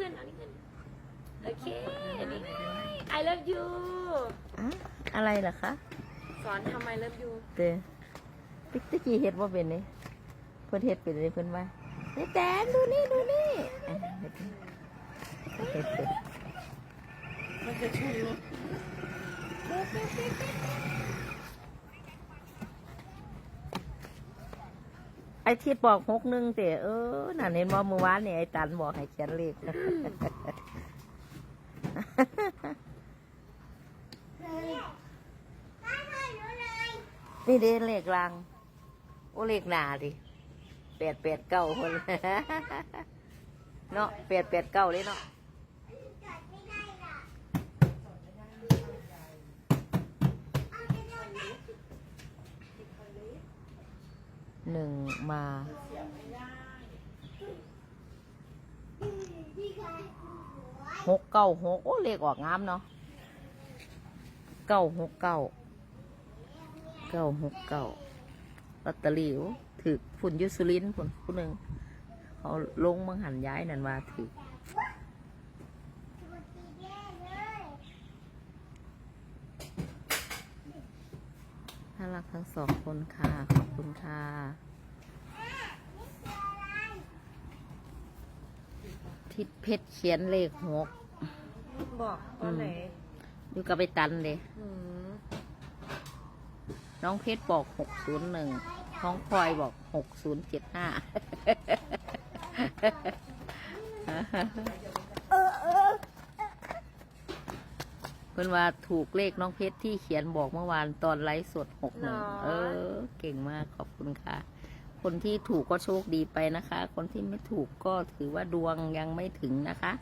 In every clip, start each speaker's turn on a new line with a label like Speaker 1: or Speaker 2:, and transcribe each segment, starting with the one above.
Speaker 1: ขึ้นเอานี้ขึ้น โอเค นี่ไง I love you
Speaker 2: อะอะไรเหรอคะ
Speaker 1: สอนทำ I love you
Speaker 2: เตอติ๊กตะกี้เฮ็ดว่าเป็นนี่เพิ่นเฮ็ดเป็นเลยเพิ่นว่าเฮ้ยแตนดูนี่ดูนี่อะเฮ็ดเฮ็ดเป็น
Speaker 1: มันจะชนรถ
Speaker 2: อ้ที่บอกหกหนึ่งเตะเออน่ะเห็นว่าเมื่อวานนี่ยไอ้ตันบอกให้เขียนเลขนี่เด้เลขลัง โอเลขหนาดิแปดแปดเก้าคนเนาะแปดแปดเก้าเลยเนาะ หนึ่งมาหกเก้าหกโอ้เลขออกงามเนาะเก้าหกเก้าเก้าหกเก้าลอตเตอรี่ถือฝุ่นยุสุลินฝุ่นผู้หนึ่งเขาลงมังหันย้ายนั่นว่าถือ น่ารักทั้งสองคนค่ะ ขอบคุณค่ะทิศเพชรเขียนเลขหก
Speaker 1: บอกตอนไหน
Speaker 2: อยู่กับไปตันเลย
Speaker 1: อืม
Speaker 2: น้องเพชรบอกหกศูนย์หนึ่งน้องพลอยบอกหกศูนย์เจ็ดห้าเพิ่นว่าถูกเลขน้องเพชรที่เขียนบอกเมื่อวานตอนไลฟ์สดหกหนึ่งเออ เก่งมากขอบคุณค่ะ คนที่ถูกก็โชคดีไปนะคะ คนที่ไม่ถูกก็ถือว่าดวงยังไม่ถึงนะคะ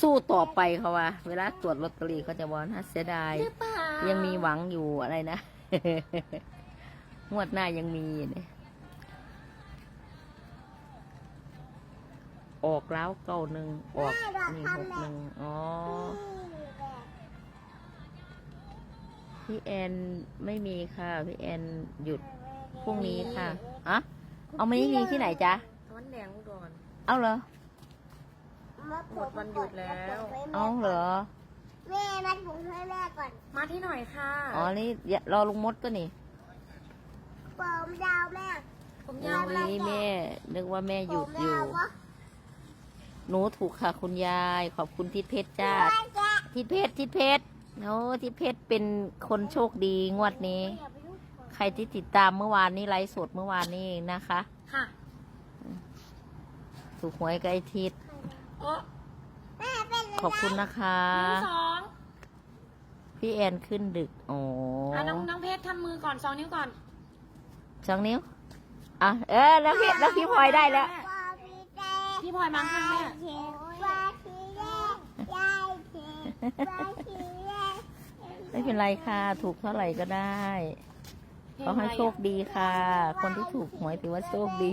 Speaker 2: สู้ต่อไปเขาว่า เวลาตรวจลอตเตอรี่เขาจะบอกนะเสียดาย
Speaker 1: หรือเปล่า
Speaker 2: ยังมีหวังอยู่อะไรนะงวดหน้ายังมีเนี่ยออกแล้วเก้าหนึ่งออกนี่หกหนึ่งอ๋อ พี่แอนไม่มีค่ะ พี่แอนหยุดพรุ่งนี้ค่ะอะเอาไม่มีที่ไหนจ๊ะ
Speaker 1: วันแดงอุดร
Speaker 2: เอาเหรอ
Speaker 1: หมดวันหยุดแล้ว
Speaker 2: เอาเหรอ
Speaker 3: แม่มัดผมให้แม่ก่อน
Speaker 1: มาที่หน่อยค่ะ
Speaker 2: อ๋อ นี่อย่ารอลุงมดก็นี่
Speaker 3: ผมยาวแม่
Speaker 1: ผม
Speaker 2: โอ้
Speaker 1: ยาวแล้ว
Speaker 2: ยแม่ นึกว่าแม่หยุด
Speaker 3: ผม
Speaker 2: อยู่
Speaker 3: ยาววะ
Speaker 2: หนูถูกค่ะคุณยาย ขอบคุณทิศเพชรจ้า
Speaker 3: แม่แกะ
Speaker 2: ทิศเพชรทิศเพชร โอ้ทิศเพชรเป็นคนโชคดีงวดนี้
Speaker 3: อย่าไปยุ่งก่อน
Speaker 2: ใครที่ติดตามเมื่อวานนี้ไลฟ์สดเมื่อวานนี้เองนะคะ
Speaker 1: ค่ะ
Speaker 2: ถูกหวยกับไอทิศ
Speaker 1: โอ้
Speaker 3: แม่เป็นอะไร
Speaker 2: ขอบคุณนะคะ
Speaker 1: หนึ่งสอง
Speaker 2: พี่แอนขึ้นดึกโอ้
Speaker 1: อะน้องน้องเพชรทำมือก่อนสองนิ้วก่อน
Speaker 2: สองนิ้ว อะ เออแล้วพี่แล้วพี่พลอยได้แล้ว
Speaker 3: ปอพีเจ
Speaker 1: พี่พลอยมาข้างแม่
Speaker 3: เไม่
Speaker 2: เป็นไรค่ะ ถูกเท่าไหร่ก็ได้ขอให้โชคดีค่ะ คนที่ถูกหวยถือว่าโชคดี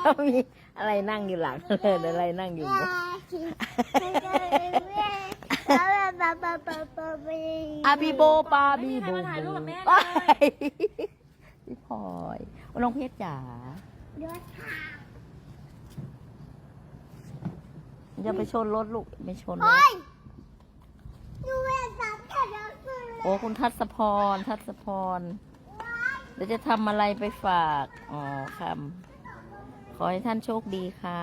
Speaker 2: เขามีอะไรนั่งอยู่หลังเลยอะไรนั่งอยู่บนอาบีโบปาบีโบ
Speaker 1: ไม่มีใครมาถ่ายรูปกับแม่เลย
Speaker 2: ว้ายพี่พลอยน้องเพชรจ๋าอย่าไปชนรถลูกไม่ชนรถ โอ้คุณทัศพร ทัศพร เดี๋ยวจะทำอะไรไปฝาก อ๋อคำขอให้ท่านโชคดีค่ะ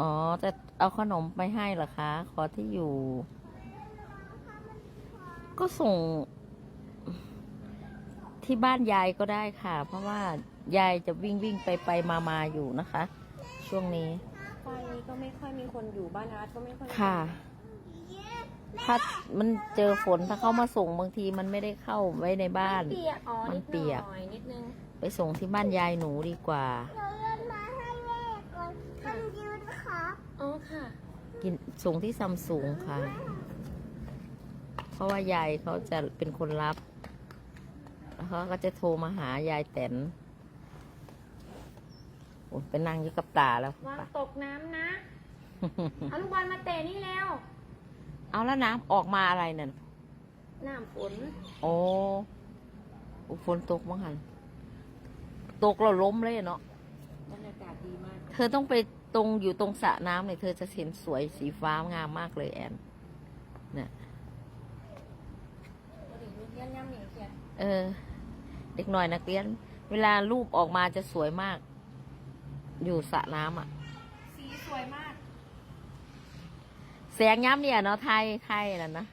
Speaker 2: อ๋อ จะเอาขนมไปให้เหรอคะ ขอที่อยู่ ก็ส่ง ที่บ้านยายก็ได้ค่ะ เพราะว่ายายจะวิ่งวิ่งไปไปมามาอยู่นะคะ ช่วงนี้
Speaker 1: ตอนนี้ก็ไม่ค่อยมีคนอยู่บ้านอาร์ตก็ไม่ค่อยมีน
Speaker 2: ค่ะ ถ้ามันเจอฝนถ้าเข้ามาส่งบางทีมันไม่ได้เข้าไว้ในบ้าน
Speaker 1: เปียกอ๋อ
Speaker 2: มัน
Speaker 1: นิดห
Speaker 2: เปียก
Speaker 1: น่อยนิดนึง
Speaker 2: ไปส่งที่บ้านยายหนูดีกว่า
Speaker 1: อ๋อค่ะ
Speaker 2: กินส่งที่ซัมซุงค่ะ เพราะว่ายายเขาจะเป็นคนรับแล้วเขาก็จะโทรมาหายายแตนโอ้ยไปนั่งอยู่กับตาแล้ว
Speaker 1: วาง
Speaker 2: ปะ
Speaker 1: ตกน้ำนะ เอาลูกบอลมาเตะนี่แล้ว
Speaker 2: เอาแล้วน้ำออกมาอะไรนั่น
Speaker 1: น้ำฝน
Speaker 2: โอ้อุฝนตกมั้งหันตกแล้วล้มเลยเนาะ
Speaker 1: บรรยากาศ
Speaker 2: เธอต้องไปตรงอยู่ตรงสระน้ำเนี่ยเธอจะเห็นสวยสีฟ้างามมากเลยแอนเนี่ยเออ เด็กหน่อยนักเรียน เวลารูปออกมาจะสวยมาก อยู่สระน้ำอะ
Speaker 1: สีสวยมาก
Speaker 2: แสงย้ำเนี่ยเนาะไทยไทยนั่นนะ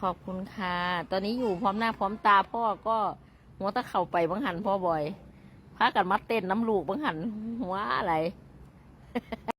Speaker 2: ขอบคุณค่ะ ตอนนี้อยู่พร้อมหน้าพร้อมตาพ่อก็หัวตะเข่าไปบังหันพ่อบ่อยพากันมัดเต้นน้ำลูกบังหันหัวอะไร